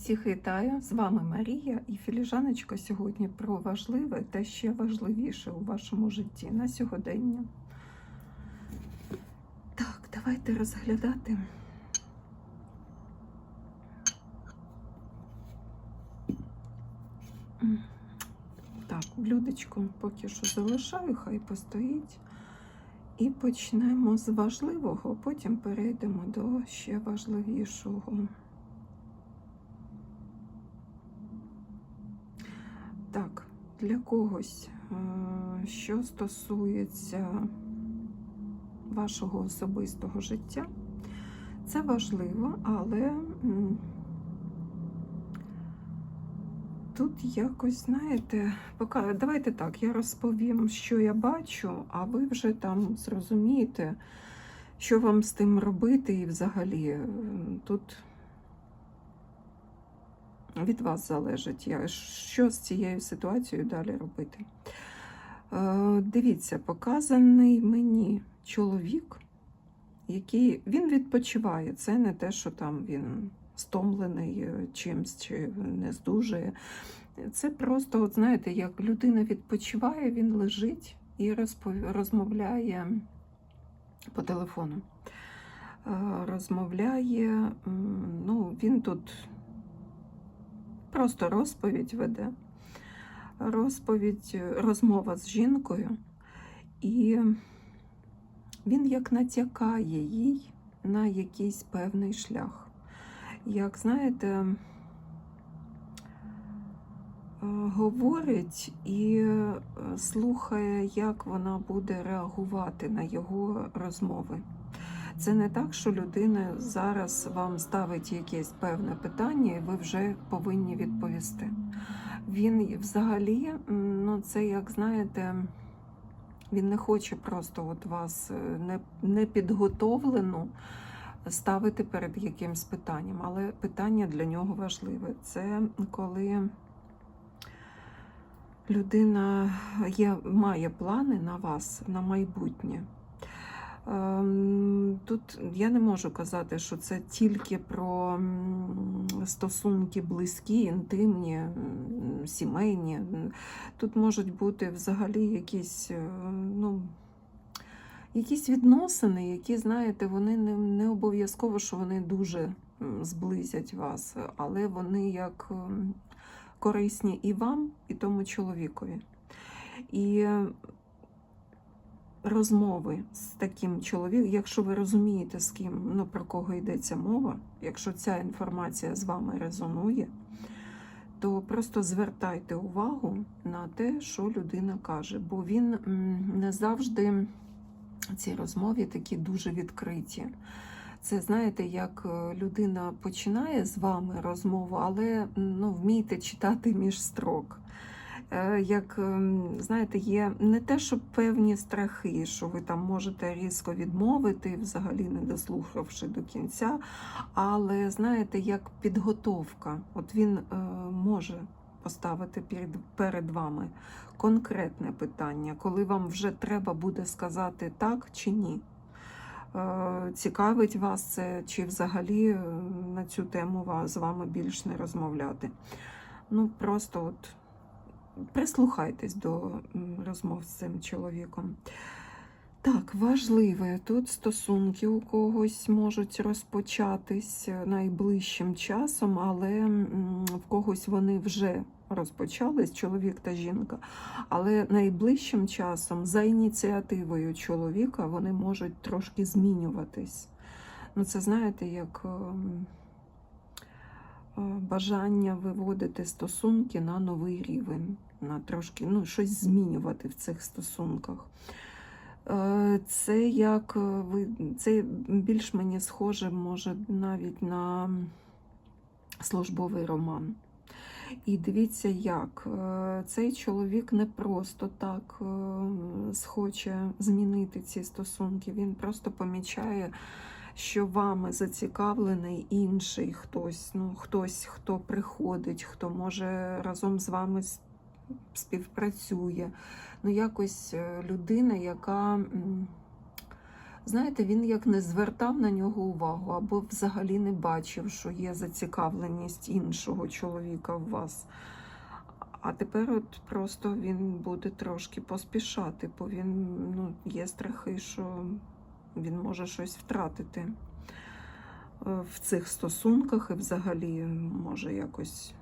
Всіх вітаю! З вами Марія і філіжаночка сьогодні про важливе та ще важливіше у вашому житті на сьогодення. Так, давайте розглядати. Так, блюдечко поки що залишаю, хай постоїть. І почнемо з важливого, потім перейдемо до ще важливішого. Для когось, е, що стосується вашого особистого життя, це важливо, але тут якось, знаєте, давайте так, я розповім, що я бачу, а ви вже там зрозумієте, що вам з тим робити, і взагалі е, тут від вас залежить, що з цією ситуацією далі робити. Е, Дивіться, показаний мені чоловік, який він відпочиває. Це не те, що там він стомлений е, чимсь чи не здужує. Це просто, от знаєте, як людина відпочиває, він лежить і розмовляє по телефону. Е, Розмовляє, ну, він тут просто розповідь веде. Розповідь, розмова з жінкою, і він як натякає їй на якийсь певний шлях. Як знаєте, е, говорить і е, слухає, як вона буде реагувати на його розмови. Це не так, що людина зараз вам ставить якесь певне питання, і ви вже повинні відповісти. Він взагалі, ну це як знаєте, він не хоче просто от вас е, не, не підготовлену ставити перед якимсь питанням, але питання для нього важливе. Це коли людина є, має плани на вас на майбутнє. Тут я не можу казати, що це тільки про стосунки близькі, інтимні, сімейні. Тут можуть бути взагалі якісь, е, ну, якісь відносини, які, знаєте, вони не, не обов'язково, що вони дуже зблизять вас, але вони як корисні і вам, і тому чоловікові. І розмови з таким чоловіком, якщо ви розумієте, з ким, ну, про кого йдеться мова, якщо ця інформація з вами резонує, то просто звертайте увагу на те, що людина каже, бо він не завжди ці розмови такі дуже відкриті. Це знаєте, як е, людина починає з вами розмову, але ну, вмійте читати між строк. Е, Як ем, знаєте, є не те, що певні страхи, що ви там можете різко відмовити, взагалі не дослухавши до кінця, але знаєте, як підготовка. От він е, може поставити перед, перед вами конкретне питання, коли вам вже треба буде сказати так чи ні. Е, Цікавить вас це, чи взагалі на цю тему з вами більш не розмовляти. Ну, просто от прислухайтесь до розмов з цим чоловіком. Так, важливе, тут стосунки у когось можуть розпочатись найближчим часом, але в когось вони вже розпочались, чоловік та жінка. Але найближчим часом, за ініціативою чоловіка, вони можуть трошки змінюватись. Ну, це знаєте, як ем, е, бажання виводити стосунки на новий рівень, на трошки ну, щось змінювати в цих стосунках. Е, Це як е, ви це більш мені схоже, може, навіть на службовий роман. І дивіться, як е, цей чоловік не просто так е, схоче змінити ці стосунки. Він просто помічає, що вами зацікавлений інший хтось, ну, хтось, хто приходить, хто може разом з вами співпрацює. Ну, якось е, людина, яка знаєте, він як не звертав на нього увагу, або взагалі не бачив, що є зацікавленість іншого чоловіка в вас. А тепер от просто він буде трошки поспішати, бо він ну, є страхи, що він може щось втратити е, в цих стосунках і взагалі може якось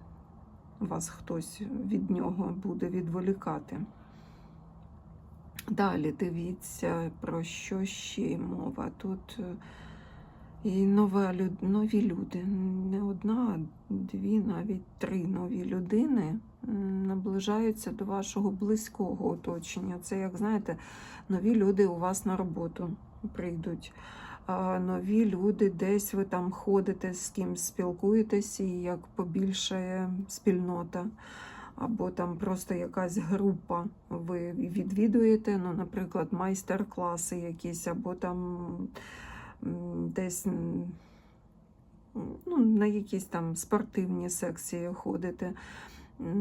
вас хтось від нього буде відволікати. Далі дивіться, про що ще мова. Тут е, і нова, нові люди. Не одна, а дві, навіть три нові людини наближаються до вашого близького оточення. Це, як знаєте, нові люди у вас на роботу прийдуть. Нові люди, десь ви там ходите з кимсь спілкуєтесь, і як побільшає спільнота або там просто якась група ви відвідуєте, ну, наприклад, майстер-класи якісь, або там десь ну, на якісь там спортивні секції ходите.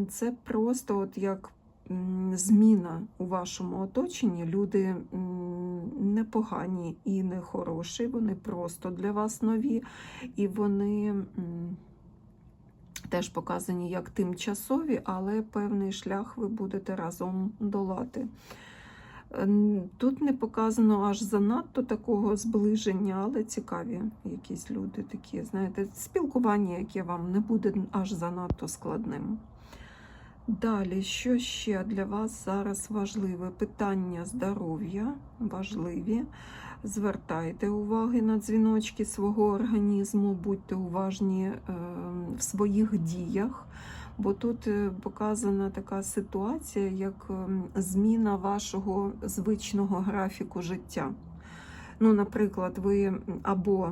Це просто от як зміна у вашому оточенні. Люди непогані і не хороші, вони просто для вас нові, і вони. теж показані як тимчасові, але певний шлях ви будете разом долати. Ем, Тут не показано аж занадто такого зближення, але цікаві якісь люди такі, знаєте, спілкування, яке вам не буде аж занадто складним. Далі, що ще для вас зараз важливе? Питання здоров'я важливі. Звертайте уваги на дзвіночки свого організму, будьте уважні е, в своїх діях, бо тут е, показана така ситуація, як ем, зміна вашого звичного графіку життя. Ну, наприклад, ви або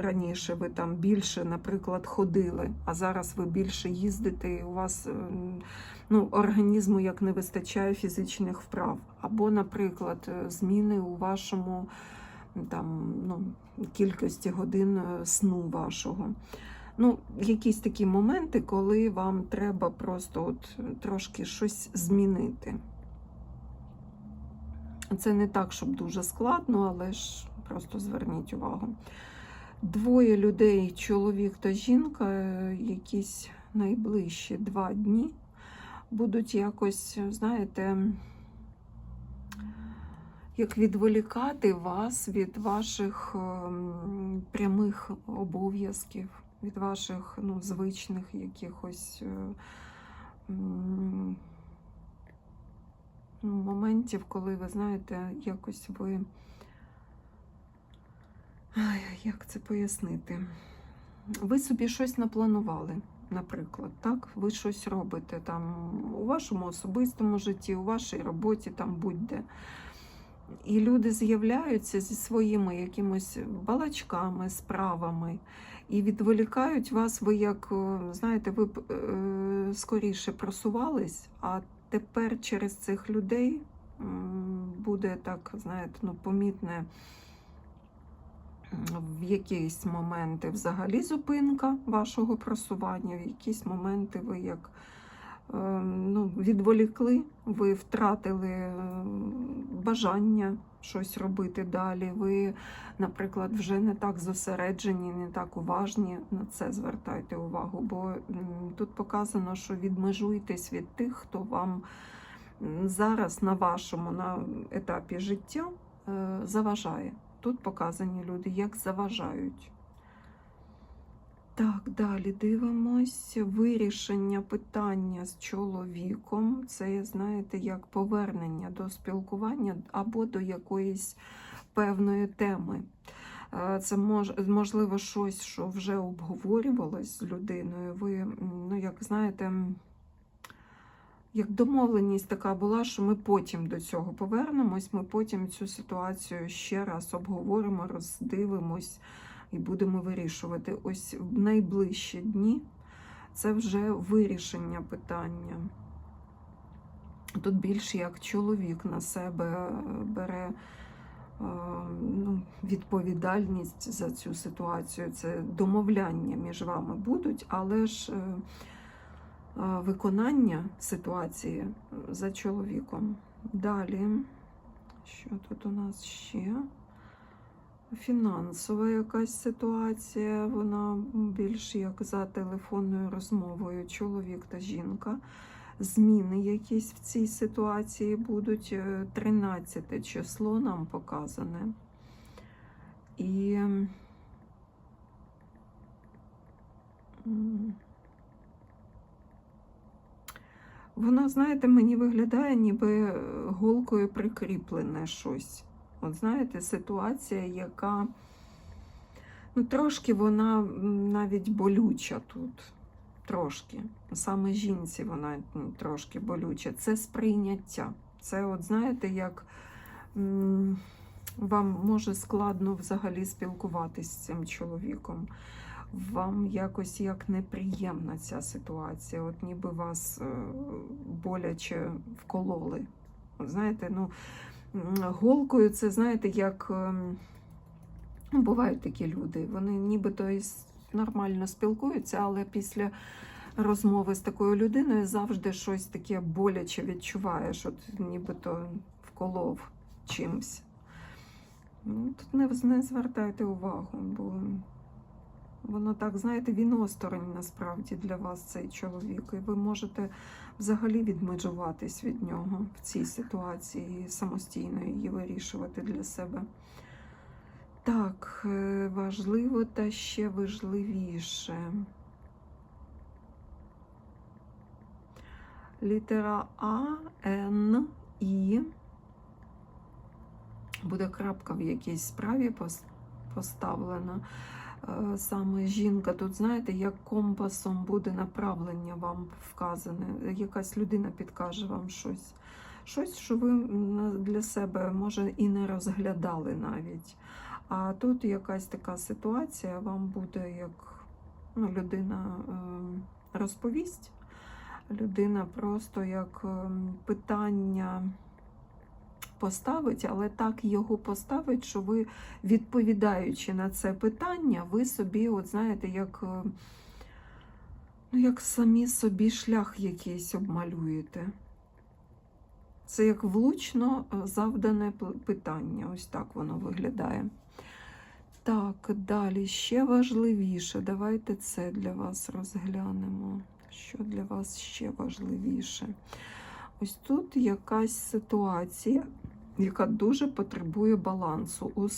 раніше ви там більше, наприклад, ходили, а зараз ви більше їздите, і у вас ем, ну, організму як не вистачає фізичних вправ, або, наприклад, е, зміни у вашому там, ну, кількості годин е, сну вашого. Ну, якісь такі моменти, коли вам треба просто от трошки щось змінити. Це не так, щоб дуже складно, але ж просто зверніть увагу. Двоє людей, чоловік та жінка, е, якісь найближчі два дні будуть якось, знаєте, як відволікати вас від ваших ем, прямих обов'язків, від ваших ну, звичних якихось е, моментів, коли ви знаєте, якось ви. Ай, як це пояснити? Ви собі щось напланували, наприклад, так? Ви щось робите там у вашому особистому житті, у вашій роботі, там будь-де. І люди з'являються зі своїми якимось балачками, справами і відволікають вас. Ви як, знаєте, ви б е, скоріше просувались, а тепер через цих людей буде так, знаєте, ну, помітне в якісь моменти взагалі зупинка вашого просування, в якісь моменти ви як е, ну, відволікли, ви втратили бажання щось робити далі. Ви, наприклад, вже не так зосереджені, не так уважні. На це звертайте увагу, бо тут показано, що відмежуйтесь від тих, хто вам зараз на вашому на етапі життя е, заважає. Тут показані люди, як заважають. Так, далі дивимось. Вирішення питання з чоловіком. Це, знаєте, як повернення до спілкування або до якоїсь певної теми. Е, Це мож, можливо щось, що вже обговорювалось з людиною. Ви, ну, як знаєте, як домовленість така була, що ми потім до цього повернемось, ми потім цю ситуацію ще раз обговоримо, роздивимось і будемо вирішувати. Ось в найближчі дні це вже вирішення питання. Тут більше як чоловік на себе е, бере е, ну, відповідальність за цю ситуацію. Це домовляння між вами будуть, але ж е, виконання ситуації за чоловіком. Далі, що тут у нас ще? Фінансова якась ситуація, вона більш як за телефонною розмовою, чоловік та жінка. Зміни якісь в цій ситуації будуть. Е, 13 число нам показане. І воно, знаєте, мені виглядає, ніби голкою прикріплене щось. От знаєте, ситуація, яка ну, трошки вона навіть болюча тут. Трошки. Саме жінці вона трошки болюча. Це сприйняття. Це, от знаєте, як вам може складно взагалі спілкуватись з цим чоловіком. Вам якось як неприємна ця ситуація, от ніби вас е, боляче вкололи. От знаєте, ну, голкою це, знаєте, як ем, ну, бувають такі люди. Вони нібито і нормально спілкуються, але після розмови з такою людиною завжди щось таке боляче відчуваєш, от нібито вколов чимсь. Ну, Тут не, не звертайте увагу, бо воно так, знаєте, він осторонь насправді для вас цей чоловік. І ви можете взагалі відмежуватись від нього в цій ситуації і самостійно її вирішувати для себе. Так, е, важливо та ще важливіше. Літера А, Н, І. Буде крапка в якійсь справі поставлена. Е, Саме жінка, тут, знаєте, як компасом буде направлення вам вказане. Якась людина підкаже вам щось. Щось, що ви для себе, може, і не розглядали навіть. А тут якась така ситуація, вам буде як ну, людина е, розповість. Людина просто як ем, питання поставить, але так його поставить, що ви, відповідаючи на це питання, ви собі, от знаєте, як, е, ну, як самі собі шлях якийсь обмалюєте. Це як влучно е, завдане питання. Ось так воно виглядає. Так, далі ще важливіше. Давайте це для вас розглянемо. Що для вас ще важливіше? Ось тут якась ситуація, яка дуже потребує балансу у,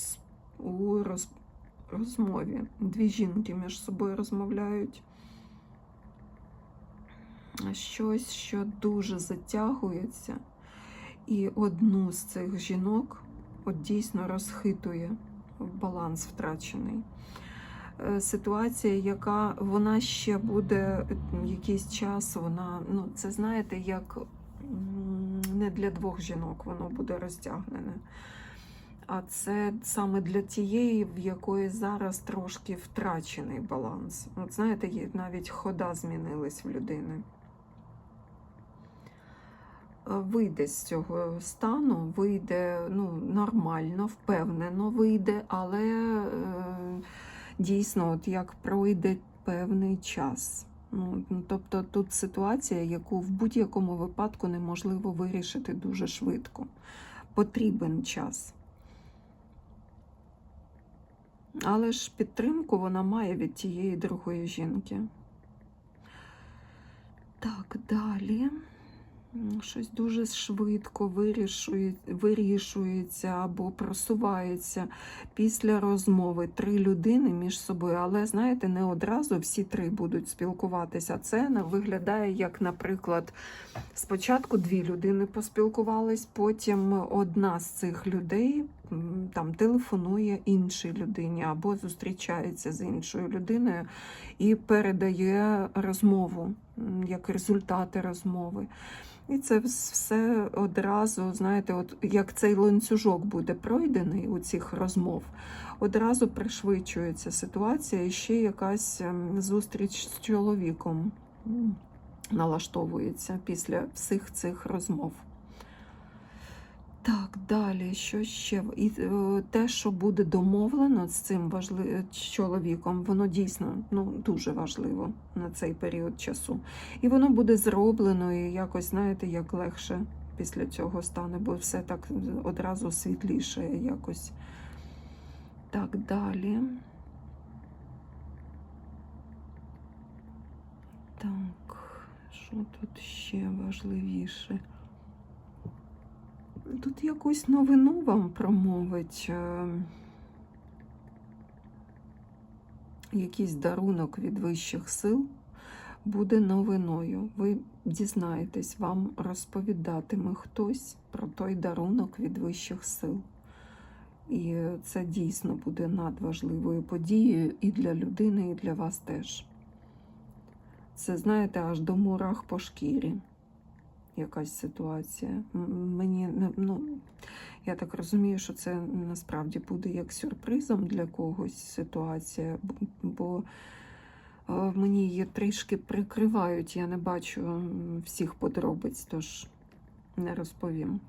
у роз, розмові. Дві жінки між собою розмовляють. Щось, що дуже затягується, і одну з цих жінок от дійсно розхитує баланс втрачений. Е, Ситуація, яка вона ще буде якийсь час, вона, ну, це знаєте, як не для двох жінок воно буде розтягнене. А це саме для тієї, в якої зараз трошки втрачений баланс. От знаєте, навіть хода змінилась в людини. Вийде з цього стану, вийде ну, нормально, впевнено вийде, але е, дійсно, от як пройде певний час. Ну, ну, тобто тут ситуація, яку в будь-якому випадку неможливо вирішити дуже швидко. Потрібен час. Але ж підтримку вона має від тієї другої жінки. Так, далі. Щось дуже швидко вирішує, вирішується або просувається після розмови три людини між собою, але знаєте, не одразу всі три будуть спілкуватися. Це виглядає як, наприклад, спочатку дві людини поспілкувались, потім одна з цих людей там телефонує іншій людині або зустрічається з іншою людиною і передає розмову як результати розмови. І це все одразу, знаєте, от як цей ланцюжок буде пройдений у цих розмов, одразу пришвидшується ситуація, і ще якась ем, зустріч з чоловіком налаштовується після всіх цих розмов. Так, далі, що ще? І е, те, що буде домовлено з цим важли... чоловіком, воно дійсно ну, дуже важливо на цей період часу. І воно буде зроблено і якось, знаєте, як легше після цього стане, бо все так одразу світліше якось. Так, далі. Так, що тут ще важливіше? Тут якусь новину вам промовить. е, Якийсь дарунок від вищих сил буде новиною. Ви дізнаєтесь, вам розповідатиме хтось про той дарунок від вищих сил. І це дійсно буде надважливою подією і для людини, і для вас теж. Це, знаєте, аж до мурах по шкірі якась ситуація. Мені ну, я так розумію, що це насправді буде як сюрпризом для когось ситуація, бо е, мені її трішки прикривають, я не бачу всіх подробиць, тож не розповім.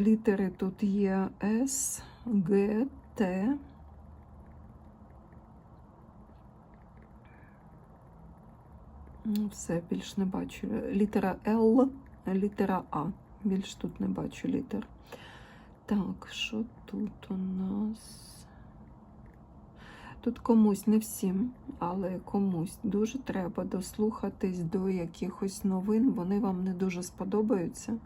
Літери тут є С, Г, Т. Все, більш не бачу. Літера Л, літера А. Більш тут не бачу літер. Так, що тут у нас? Тут комусь, не всім, але комусь дуже треба дослухатись до якихось новин. Вони вам не дуже сподобаються,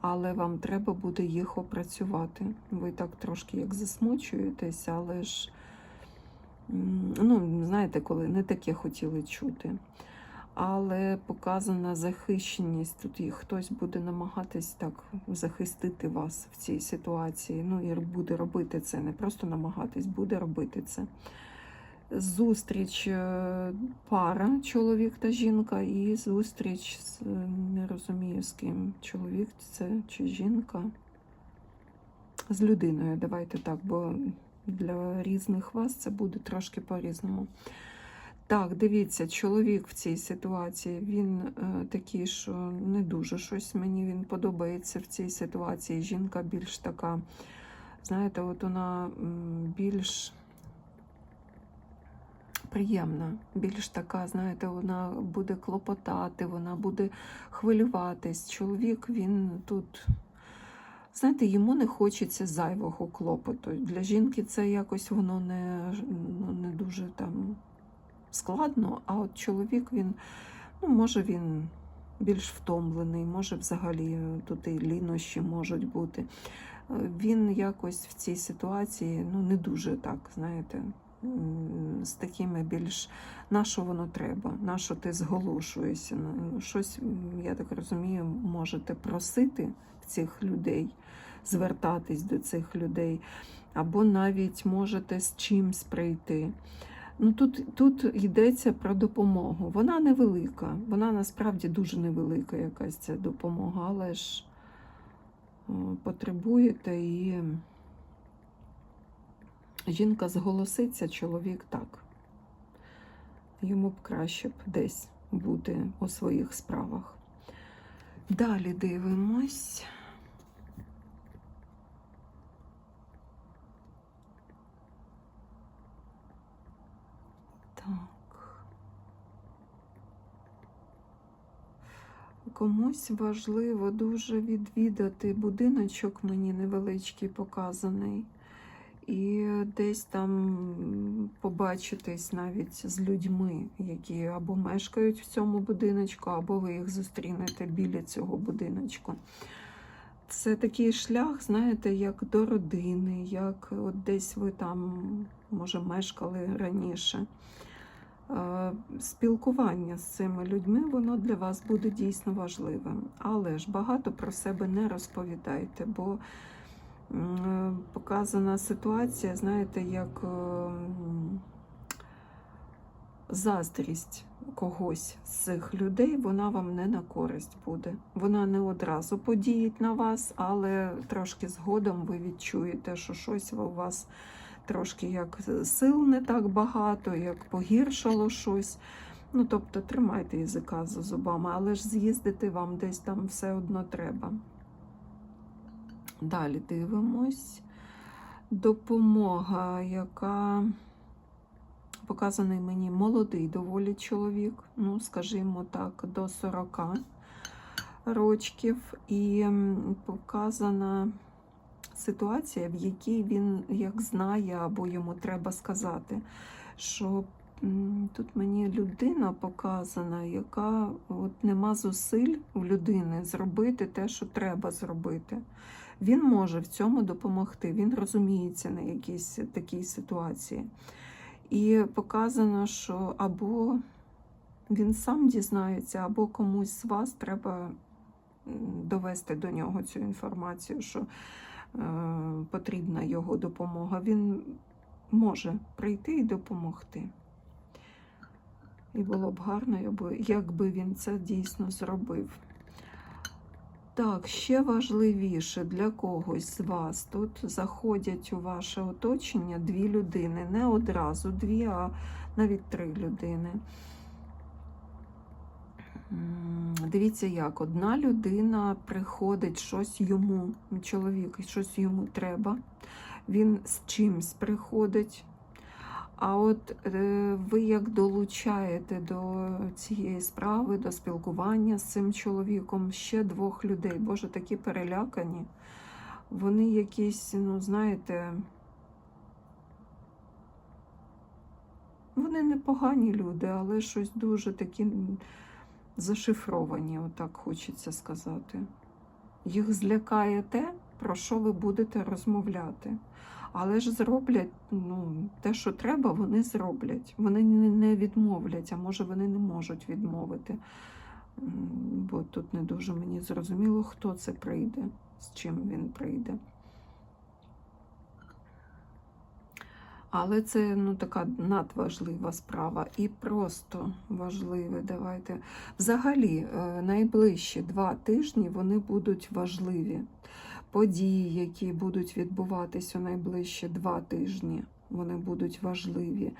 але вам треба буде їх опрацювати. Ви так трошки як засмучуєтесь, але ж, ну, знаєте, коли не таке хотіли чути. Але показана захищеність. Тут і хтось буде намагатись так захистити вас в цій ситуації. Ну і буде робити це, не просто намагатись, буде робити це. Зустріч е, пара, чоловік та жінка, і зустріч з е, не розумію з ким. Чоловік це чи жінка. З людиною, давайте так, бо для різних вас це буде трошки по-різному. Так, дивіться, чоловік в цій ситуації, він е, такий, що не дуже щось мені він подобається в цій ситуації. Жінка більш така, знаєте, от вона більш приємна, більш така, знаєте, вона буде клопотати, вона буде хвилюватись. Чоловік він тут. Знаєте, йому не хочеться зайвого клопоту. Для жінки це якось воно не, ну, не дуже там складно, а от чоловік він, ну, може, він більш втомлений, може, взагалі е, тут і лінощі можуть бути. Е, Він якось в цій ситуації ну, не дуже так, знаєте, з такими більш на що воно треба, на що ти зголошуєшся. Щось, я так розумію, можете просити цих людей, звертатись до цих людей, або навіть можете з чимсь прийти. Ну, тут, тут йдеться про допомогу. Вона невелика, вона насправді дуже невелика якась ця допомога, але ж о, потребуєте і жінка зголоситься, чоловік так. Йому б краще б десь бути у своїх справах. Далі дивимось. Так. Комусь важливо дуже відвідати будиночок мені невеличкий показаний. І десь там побачитись навіть з людьми, які або мешкають в цьому будиночку, або ви їх зустрінете біля цього будиночку. Це такий шлях, знаєте, як до родини, як от десь ви там, може, мешкали раніше. Е, Спілкування з цими людьми, воно для вас буде дійсно важливим. Але ж багато про себе не розповідайте, бо показана ситуація, знаєте, як е, заздрість когось з цих людей, вона вам не на користь буде. Вона не одразу подіють на вас, але трошки згодом ви відчуєте, що щось у вас трошки як сил не так багато, як погіршало щось. Ну, тобто тримайте язика за зубами, але ж з'їздити вам десь там все одно треба. Далі дивимось. Допомога, яка показаний мені молодий доволі чоловік, ну, скажімо так, до 40 рочків, і показана ситуація, в якій він як знає або йому треба сказати, що тут мені людина показана, яка от нема зусиль у людини зробити те, що треба зробити. Він може в цьому допомогти, він розуміється на якійсь такій ситуації. І показано, що або він сам дізнається, або комусь з вас треба довести до нього цю інформацію, що потрібна його допомога. Він може прийти і допомогти. І було б гарно, якби- якби він це дійсно зробив. Так, ще важливіше для когось з вас тут заходять у ваше оточення дві людини, не одразу дві, а навіть три людини. Дивіться, як одна людина приходить щось йому, чоловік, щось йому треба, він з чимсь приходить. А от е, ви як долучаєте до цієї справи, до спілкування з цим чоловіком ще двох людей. Боже, такі перелякані. Вони якісь, ну, знаєте, вони непогані люди, але щось дуже такі зашифровані, отак хочеться сказати. Їх злякає те, про що ви будете розмовляти. Але ж зроблять ну, те, що треба, вони зроблять. Вони не відмовлять, а може вони не можуть відмовити. Бо тут не дуже мені зрозуміло, хто це прийде, з чим він прийде. Але це ну, така надважлива справа і просто важливе. Давайте. Взагалі, е, найближчі два тижні вони будуть важливі. Події, які будуть відбуватись у найближчі два тижні, вони будуть важливі.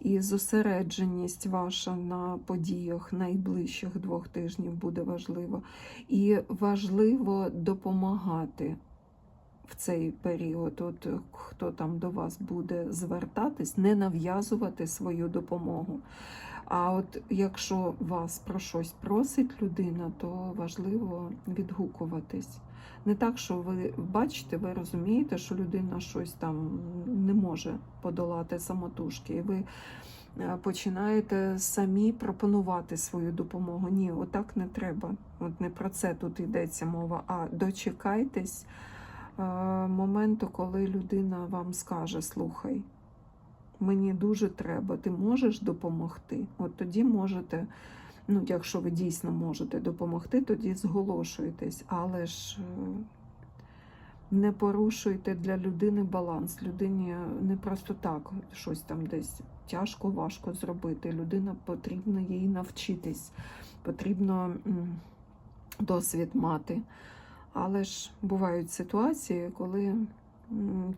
І зосередженість ваша на подіях найближчих двох тижнів буде важлива. І важливо допомагати в цей період, от е, хто там до вас буде звертатись, не нав'язувати свою допомогу. А от якщо вас про щось просить людина, то важливо відгукуватись. Не так, що ви бачите, ви розумієте, що людина щось там не може подолати самотужки, і ви е, починаєте самі пропонувати свою допомогу. Ні, отак не треба. От не про це тут йдеться мова, а дочекайтесь моменту, коли людина вам скаже: слухай, мені дуже треба, ти можеш допомогти. От тоді можете, ну, якщо ви дійсно можете допомогти, тоді зголошуйтесь, але ж е, не порушуйте для людини баланс. Людині не просто так щось там десь тяжко, важко зробити. Людина потрібно їй навчитись, потрібно досвід мати. Але ж бувають ситуації, коли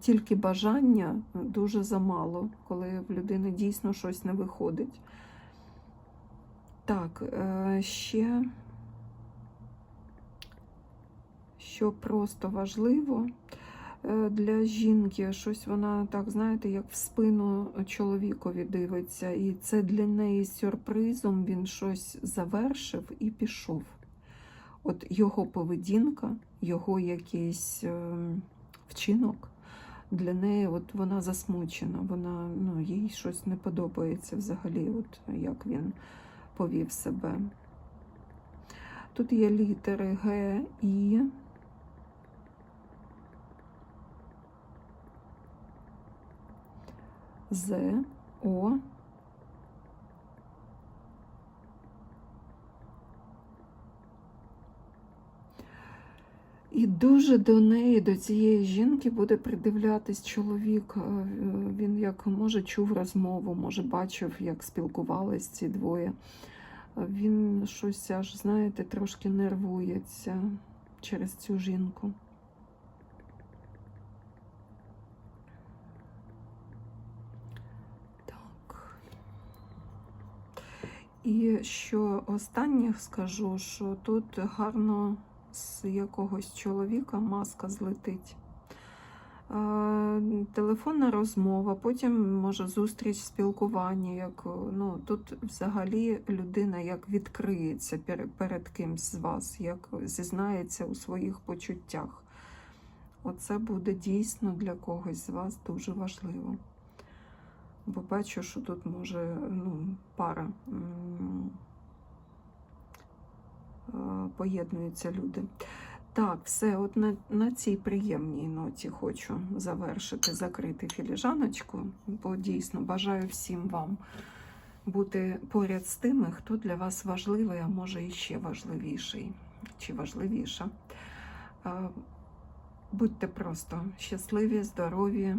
тільки бажання дуже замало, коли в людини дійсно щось не виходить. Так, е, ще, що просто важливо е, для жінки, щось вона, так, знаєте, як в спину чоловікові дивиться, і це для неї сюрпризом, він щось завершив і пішов. От його поведінка, його якийсь е, вчинок для неї, от вона засмучена, вона, ну, їй щось не подобається взагалі, от як він повів себе. Тут є літери Г, І. З, О. І дуже до неї, до цієї жінки буде придивлятись чоловік. Е, Він як може чув розмову, може бачив, як спілкувались ці двоє. Е, Він щось аж, знаєте, трошки нервується через цю жінку. Так. І що останнє скажу, що тут гарно з якогось чоловіка маска злетить. Е, Телефонна розмова, потім може зустріч, спілкування. Як, ну, тут взагалі людина як відкриється перед, кимсь з вас, як зізнається у своїх почуттях. Оце буде дійсно для когось з вас дуже важливо. Бо бачу, що тут може ну, пара е, поєднуються люди. Так, все, от на, на цій приємній ноті хочу завершити, закрити філіжаночку, бо дійсно бажаю всім вам бути поряд з тими, хто для вас важливий, а може і ще важливіший чи важливіша. Е, Будьте просто щасливі, здорові,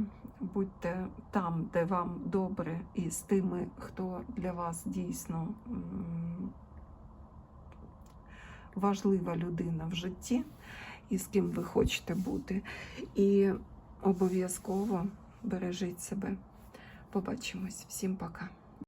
будьте там, де вам добре, і з тими, хто для вас дійсно важлива людина в житті, і з ким ви хочете бути. І обов'язково бережіть себе. Побачимось. Всім пока.